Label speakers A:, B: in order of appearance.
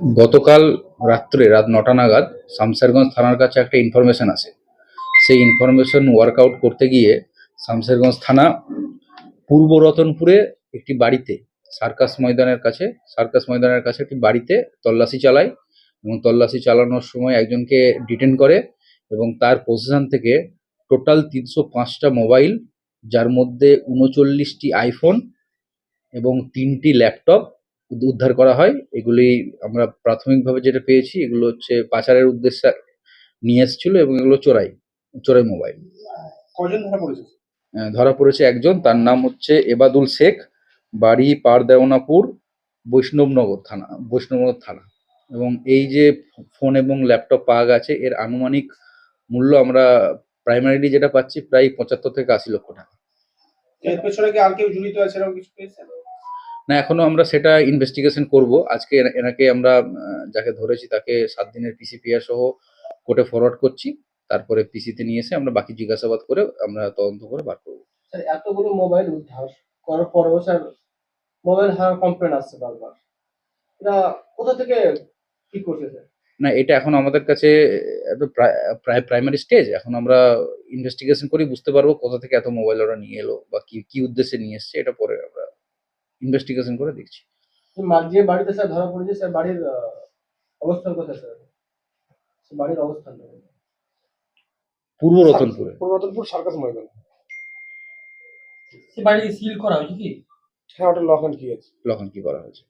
A: গতকাল রাত্রে রাত নটা নাগাদ শামসেরগঞ্জ থানার কাছে একটা ইনফরমেশন আসে। সেই ইনফরমেশন ওয়ার্কআউট করতে গিয়ে শামশেরগঞ্জ থানা পূর্ব রতনপুরে একটি বাড়িতে, সার্কাস ময়দানের কাছে, সার্কাস ময়দানের কাছে একটি বাড়িতে তল্লাশি চালায় এবং তল্লাশি চালানোর সময় একজনকে ডিটেন করে এবং তার পজিশন থেকে টোটাল তিনশো পাঁচটা মোবাইল যার মধ্যে উনচল্লিশটি আইফোন এবং তিনটি ল্যাপটপ উদ্ধার করা হয়। এগুলি আমরা প্রাথমিকভাবে যেটা পেয়েছি এগুলো হচ্ছে পাচারের উদ্দেশ্যে নিয়ে এসেছিল এবং এগুলো চোরাই চোরাই মোবাইল।
B: কজন ধরা পড়েছে?
A: ধরা পড়েছে একজন তার নাম হচ্ছে এবাদুল শেখ বাড়ি পারদেওনাপুর বৈষ্ণবনগর থানা বৈষ্ণবনগর থানা। এবং এই যে ফোন এবং ল্যাপটপ পাওয়া গেছে এর আনুমানিক মূল্য আমরা প্রাইমারিলি যেটা পাচ্ছি প্রায় পঁচাত্তর থেকে আশি লক্ষ টাকা।
B: এর পেছনে কি আর কেউ জড়িত আছে এরকম কিছু পেয়েছেন
A: না এখনও আমরা সেটা ইনভেস্টিগেশন করব। আজকে এনাকে আমরা যাকে ধরেছি তাকে সাত দিনের পিসিপিআর সহ কোর্টে ফরওয়ার্ড করছি। তারপরে পিসিতে নিয়ে এসে আমরা বাকি জিজ্ঞাসাবাদ করে আমরা তদন্ত করে বার করব।
C: স্যার এতগুলো মোবাইল উদ্ধার করার পরেও স্যার মোবাইল হারার কমপ্লেন আসছে বারবার। এটা কোথা থেকে কি করছে স্যার?
A: না এটা এখন আমাদের কাছে প্রায় প্রাইমারি স্টেজ এখন আমরা ইনভেস্টিগেশন করি বুঝতে পারব কোথা থেকে এত মোবাইল ওরা নিয়ে এলো বা কি কি উদ্দেশ্যে নিয়ে এসছে এটা পরে ইনভেস্টিগেশন করে দেখছি।
C: যে বাড়িতে স্যার ধরা পড়েছে স্যার বাড়ির আহ, অবস্থান কোথায় স্যার? সে বাড়ির অবস্থান
A: পূর্ব রতনপুরে।
B: পুরাতনপুর সার্কাস ময়দান।
D: সে বাড়ি সিল করা হয়েছে কি?
B: হ্যাঁ ওটা লক অ্যান্ড কি আছে।
A: লখন কি করা হয়েছে?